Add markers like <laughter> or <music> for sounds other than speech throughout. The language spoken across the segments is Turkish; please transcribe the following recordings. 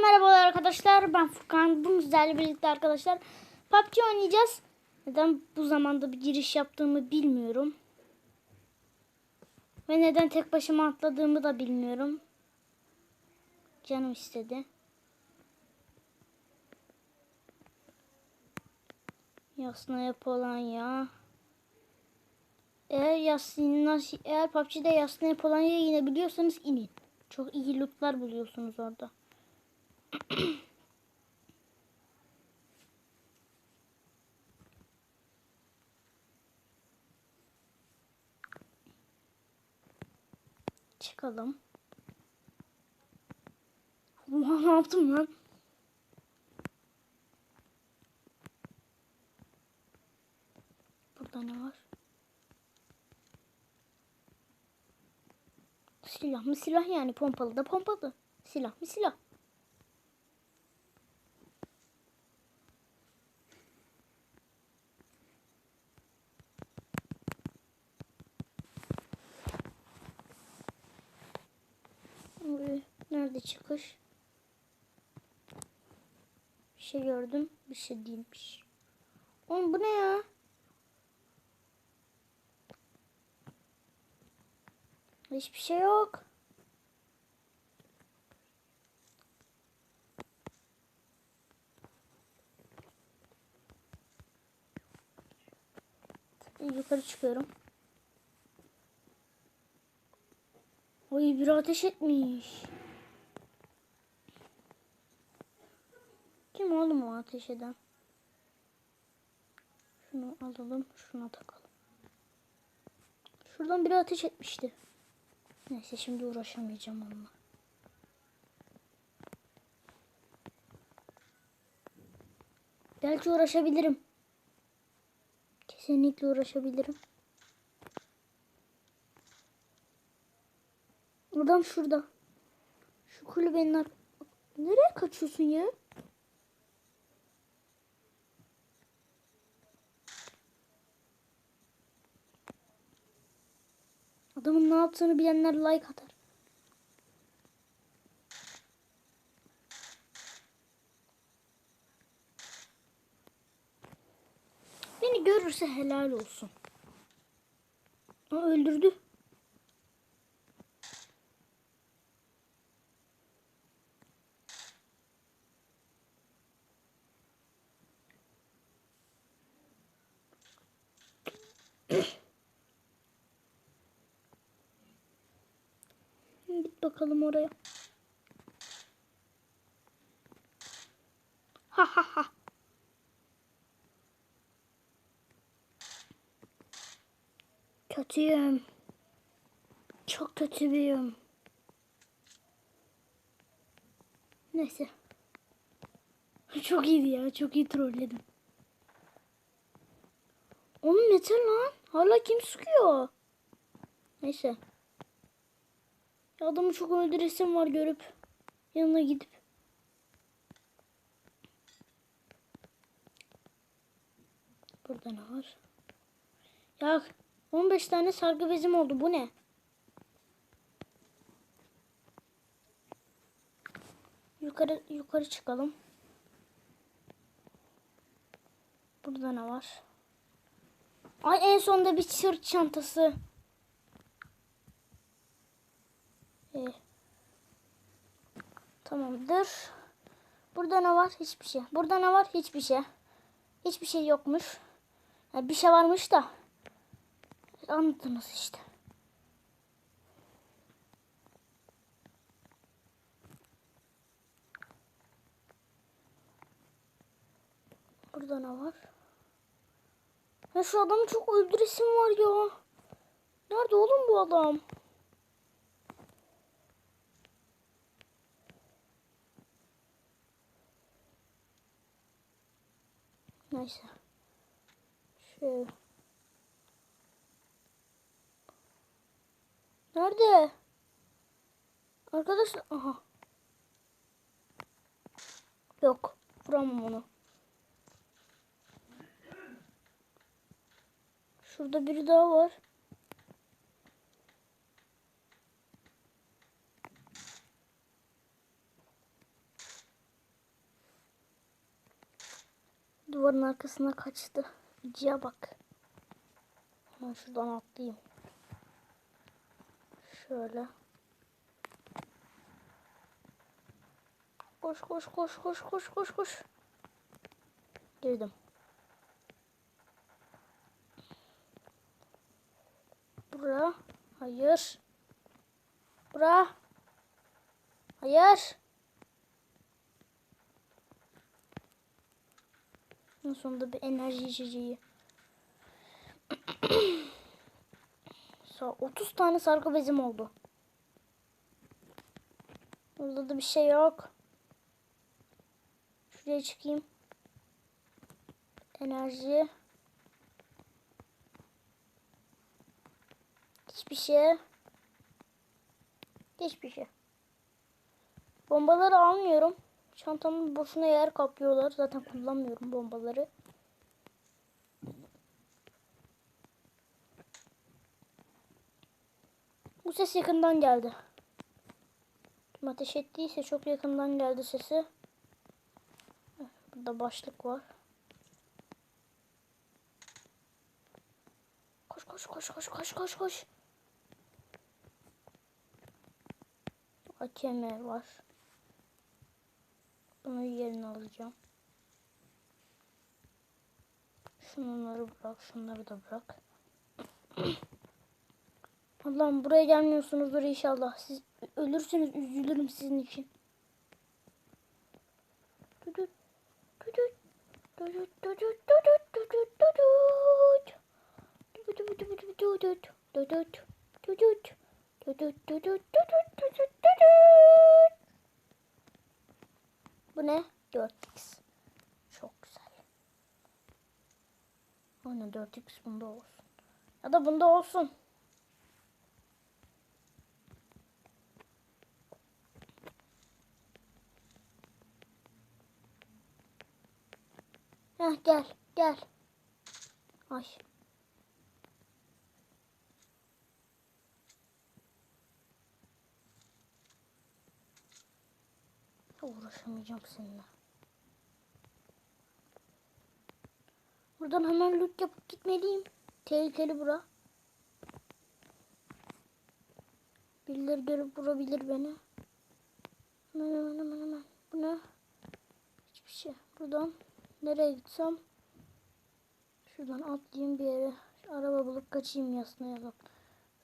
merhabalar arkadaşlar. Ben Furkan. Bu sizlerle birlikte arkadaşlar PUBG oynayacağız. Neden bu zamanda bir giriş yaptığımı bilmiyorum. Ve neden tek başıma atladığımı da bilmiyorum. Canım istedi. Yasna yapılan ya. Eğer yasna, eğer PUBG'de yasna yapılan ya yine biliyorsanız inin. Çok iyi lootlar buluyorsunuz orada. Çıkalım. Oha, ne yaptım lan? Burada ne var? Silah mı silah yani pompalı da pompalı. Silah mı silah. Oy, Nerede çıkış? Bir şey gördüm. Bir şey değilmiş. Oğlum bu ne ya? Hiçbir şey yok. Yukarı çıkıyorum. Oy bir ateş etmiş. Kim oğlum o ateş eden? Şunu alalım, şuna takalım. Şuradan biri ateş etmişti. Neyse şimdi uğraşamayacağım onunla. Belki uğraşabilirim. Kesinlikle uğraşabilirim. Adam şurada. Şu kulübenin Nereye kaçıyorsun ya? Adamın ne yaptığını bilenler like atar. Beni görürse helal olsun. Aa, öldürdü. Bakalım oraya. Ha ha ha. Kötüyüm. Çok kötü biriyim. Neyse. <laughs> Çok iyiydi ya. Çok iyi trolledim. Oğlum yeter lan. Hala kim sıkıyor? Neyse. Adamı çok öldüresim var görüp. Yanına gidip. Burada ne var? Ya 15 tane sargı bezim oldu. Bu ne? Yukarı yukarı çıkalım. Burada ne var? Ay en sonunda bir sırt çantası. İyi. Tamamdır. Burada ne var? Hiçbir şey. Burada ne var? Hiçbir şey. Hiçbir şey yokmuş. Ya bir şey varmış da. Anladınız işte. Burada ne var? Ya şu adamı çok öldüresim var ya. Nerede oğlum bu adam? Neyse. Şöyle. Nerede? Arkadaşlar. Aha. Yok. Vuramam onu. Şurada biri daha var. Arkasına kaçtı. Ciye bak. Hemen şuradan atlayayım. Şöyle. Koş koş koş koş koş koş koş. Girdim. Bura. Hayır. Bura. Hayır. En sonunda bir enerji içeceği. <clears throat> Sa 30 tane sargı bezim oldu. Burada da bir şey yok. Şuraya çıkayım. Enerji. Hiçbir şey. Hiçbir şey. Bombaları almıyorum. Çantamın boşuna yer kaplıyorlar. Zaten kullanmıyorum bombaları. Bu ses yakından geldi. Kim ateş ettiyse çok yakından geldi sesi. Burada başlık var. Koş koş koş koş koş koş koş. AKM var. Bunun yerini alacağım. Şunları bırak, şunları da bırak. <clears throat> Allah'ım buraya gelmiyorsunuzdur inşallah. Siz ölürseniz üzülürüm sizin için. Dudut, dudut, dudut, dudut, dudut, dudut, dudut. Dudut, dudut, dudut, dudut, dudut, dudut, dudut. Bu ne? 4x. Çok güzel. Aynen 4x bunda olsun. Ya da bunda olsun. Heh, gel gel. Ay. Uğraşamayacağım seninle. Buradan hemen loot yapıp gitmeliyim. Tehlikeli bura. Birileri görüp vurabilir beni. Hemen hemen hemen hemen. Bu ne? Hiçbir şey. Buradan nereye gitsem? Şuradan atlayayım bir yere. Şu araba bulup kaçayım yaslayalım.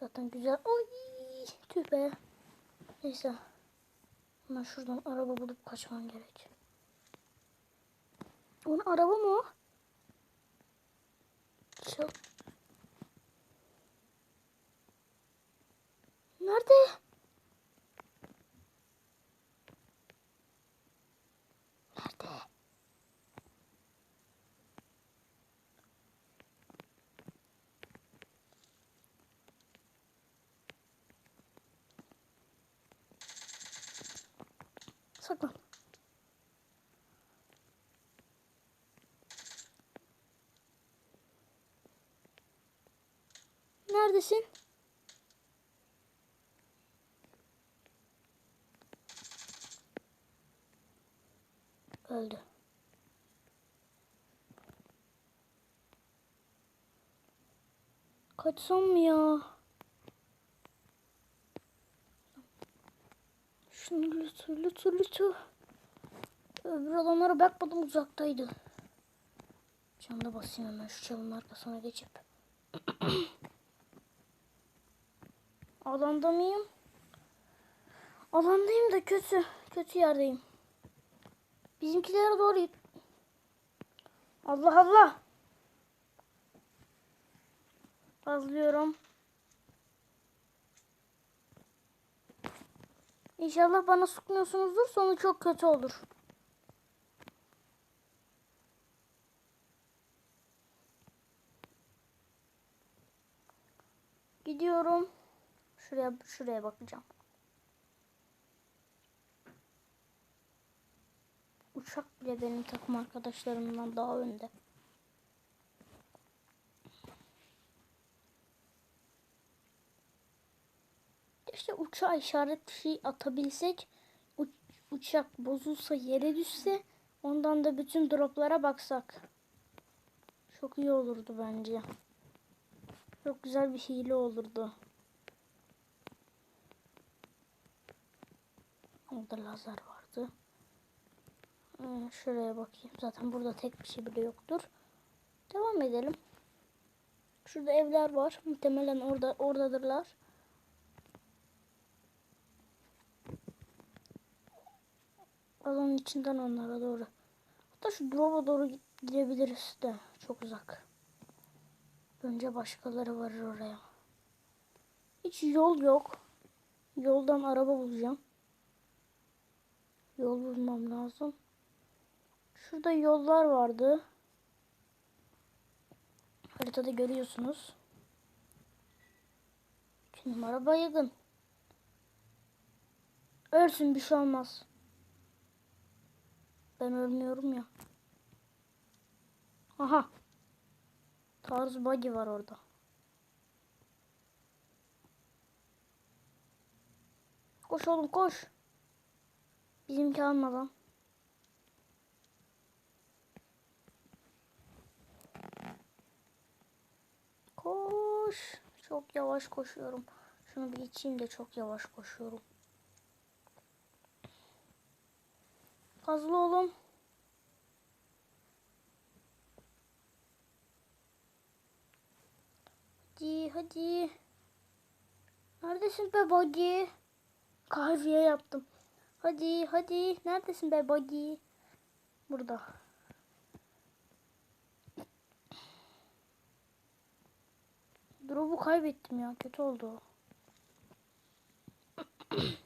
Zaten güzel. Oy! Tüh be. Neyse. Hemen şuradan araba bulup kaçmam gerek. Onun araba mı o? Çok. Nerede? Nerede? Saklan. Neredesin? Öldü. Kaçsam mı ya? Şunu lütfen lütfen lütfen. Öbür alanlara bakmadım uzaktaydı. Camda basayım hemen şu çalının arkasına geçip. <clears throat> Alanda mıyım? Alandayım da kötü. Kötü yerdeyim. Bizimkilere doğru. Allah Allah. Bazlıyorum. İnşallah bana sıkmıyorsunuzdur. Sonu çok kötü olur. Gidiyorum. Şuraya şuraya bakacağım. Uçak bile benim takım arkadaşlarımdan daha önde. İşte uçağa işaret bir şey atabilsek uç- uçak bozulsa yere düşse ondan da bütün droplara baksak. Çok iyi olurdu bence. Çok güzel bir hile olurdu. Orada lazer vardı. Ee, şuraya bakayım. Zaten burada tek bir şey bile yoktur. Devam edelim. Şurada evler var. Muhtemelen orada oradadırlar. Alanın içinden onlara doğru. Hatta şu drop'a doğru gidebiliriz de. Çok uzak. Önce başkaları varır oraya. Hiç yol yok. Yoldan araba bulacağım. Yol bulmam lazım. Şurada yollar vardı. Haritada görüyorsunuz. İki numara baygın. Ölsün bir şey olmaz. Ben ölmüyorum ya. Aha. Tarz buggy var orada. Koş oğlum koş. Bizimki almadan. Koş. Çok yavaş koşuyorum. Şunu bir içeyim de çok yavaş koşuyorum. Fazla oğlum. Hadi hadi. Neredesin be Buggy? Kahveye yaptım. Hadi hadi. Neredesin be Buggy? Burada. Drop'u kaybettim ya. Kötü oldu. <clears throat>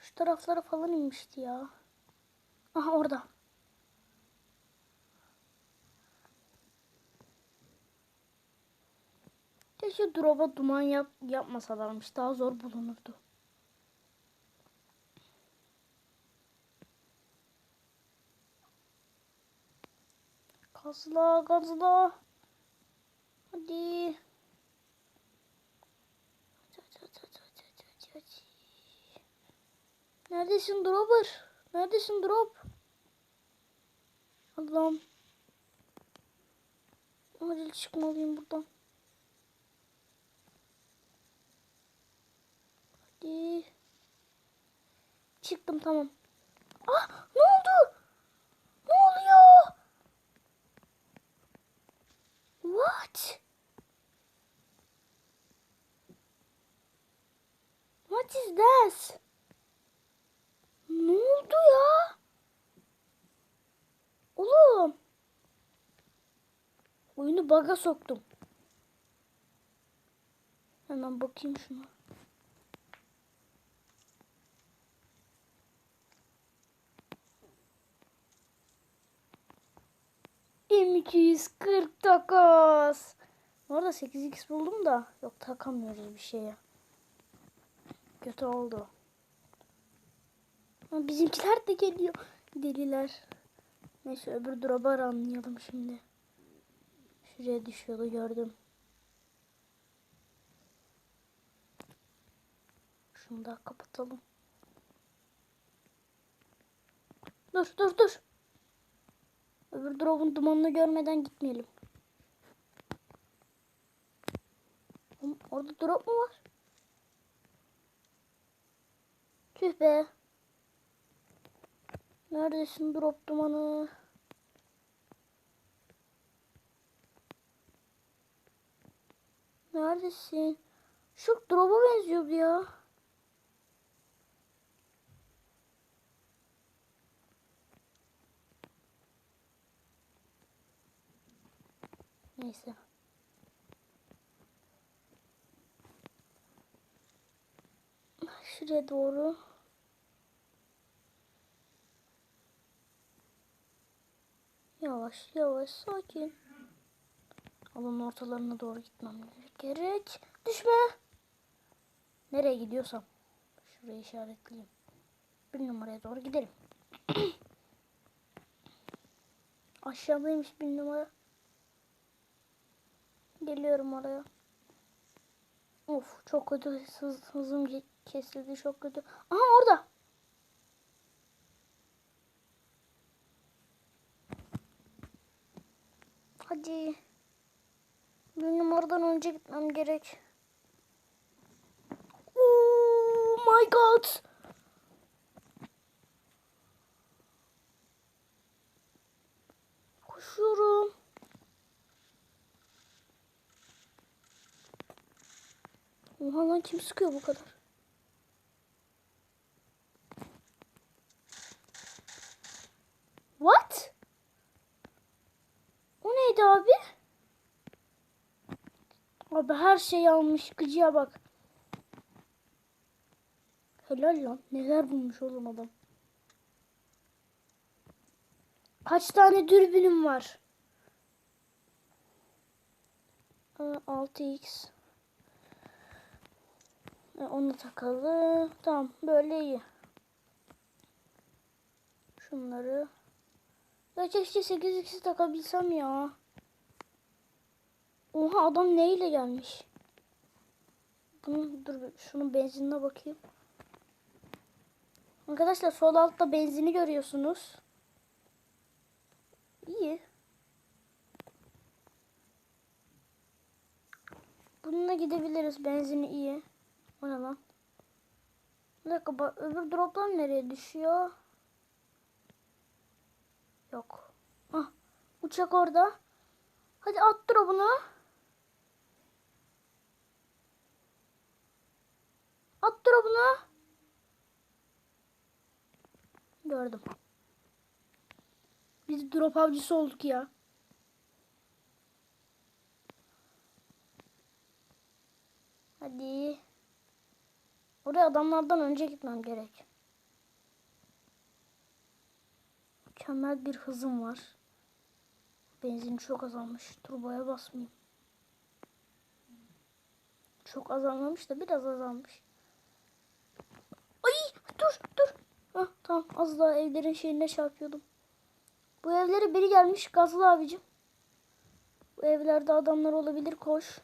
Şu taraflara falan inmişti ya. Aha orada. Keşke drop'a duman yap yapmasalarmış. Daha zor bulunurdu. Gazla gazla. Hadi. Hadi, hadi, hadi, hadi, hadi, hadi. Neredesin dropper? Neredesin drop? Allah'ım. Acil çıkmalıyım buradan. Hadi. Çıktım tamam. Ah ne oldu? Ne oluyor? What? What is this? Ne oldu ya? Oğlum. Oyunu baga soktum. Hemen bakayım şuna. M249. Bu arada 8x buldum da yok takamıyoruz bir şeye. Kötü oldu. Ama bizimkiler de geliyor. Deliler. Neyse öbür drop'u anlayalım şimdi. Şuraya düşüyordu gördüm. Şunu da kapatalım. Dur dur dur. Öbür drop'un dumanını görmeden gitmeyelim. Orada drop mu var? Tüh be. Neredesin drop dumanı? Neredesin? Şu drop'a benziyordu ya. Neyse. Şuraya doğru. Yavaş yavaş sakin. Alanın ortalarına doğru gitmem gerek. Düşme. Nereye gidiyorsam. Şuraya işaretleyeyim. Bir numaraya doğru gidelim. <clears throat> Aşağıdaymış bir numara. Geliyorum oraya. Of çok kötü hız, hızım ke- kesildi çok kötü. Aha orada. Hadi. Benim oradan önce gitmem gerek. Oh my god. Koşuyorum. Oha lan kim sıkıyor bu kadar? What? Neydi abi? Abi her şeyi almış. Gıcıya bak. Helal lan. Neler bulmuş oğlum adam. Kaç tane dürbünüm var? Aa, 6x. E, onu takalı. Tamam böyle iyi. Şunları. Ya keşke 8x takabilsem ya. Oha adam neyle gelmiş? Bunu, dur şunun benzinine bakayım. Arkadaşlar sol altta benzini görüyorsunuz. İyi. Bununla gidebiliriz. Benzini iyi. O ne lan? Bir dakika bak, öbür droplar nereye düşüyor? Yok. Ah, uçak orada. Hadi at drop'unu. At drop'unu. Gördüm. Biz drop avcısı olduk ya. Hadi. Oraya adamlardan önce gitmem gerek. Mükemmel bir hızım var. Benzin çok azalmış. Turboya basmayayım. Çok azalmamış da biraz azalmış. Dur dur. Hah, tamam az daha evlerin şeyine çarpıyordum. Bu evlere biri gelmiş gazlı abicim. Bu evlerde adamlar olabilir koş.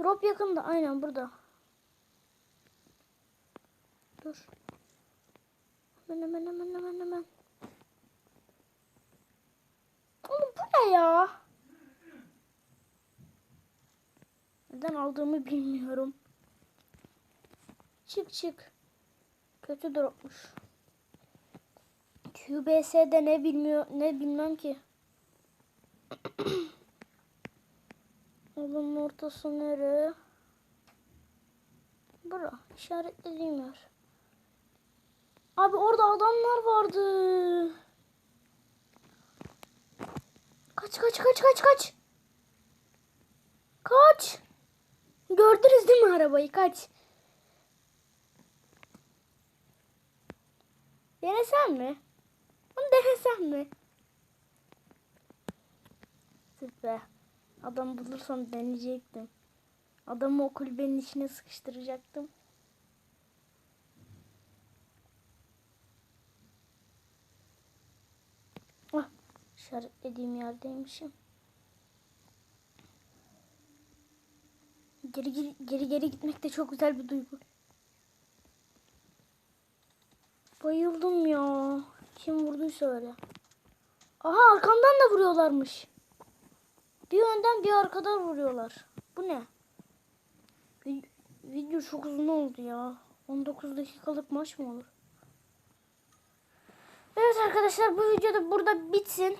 Drop yakında aynen burada. Dur. Hemen hemen hemen hemen hemen. Oğlum bu ne ya? Neden aldığımı bilmiyorum. Çık çık. Kötü dropmuş. QBS'de ne bilmiyor ne bilmem ki. <clears throat> Oğlum ortası nere? Bura işaretlediğim yer. Abi orada adamlar vardı. Kaç kaç kaç kaç kaç. Kaç. Gördünüz değil mi arabayı kaç. Denesem mi? Bunu denesem mi? Süper. Adam bulursam deneyecektim. Adamı o kulübenin içine sıkıştıracaktım. Ah, işaretlediğim yerdeymişim. Geri geri geri, geri gitmek de çok güzel bir duygu. Bayıldım ya. Kim vurduysa öyle. Aha arkamdan da vuruyorlarmış. Bir önden bir arkadan vuruyorlar. Bu ne? Vi- Video çok uzun oldu ya. 19 dakikalık maç mı olur? Evet arkadaşlar bu video da burada bitsin.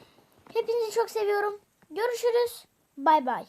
Hepinizi çok seviyorum. Görüşürüz. Bay bay.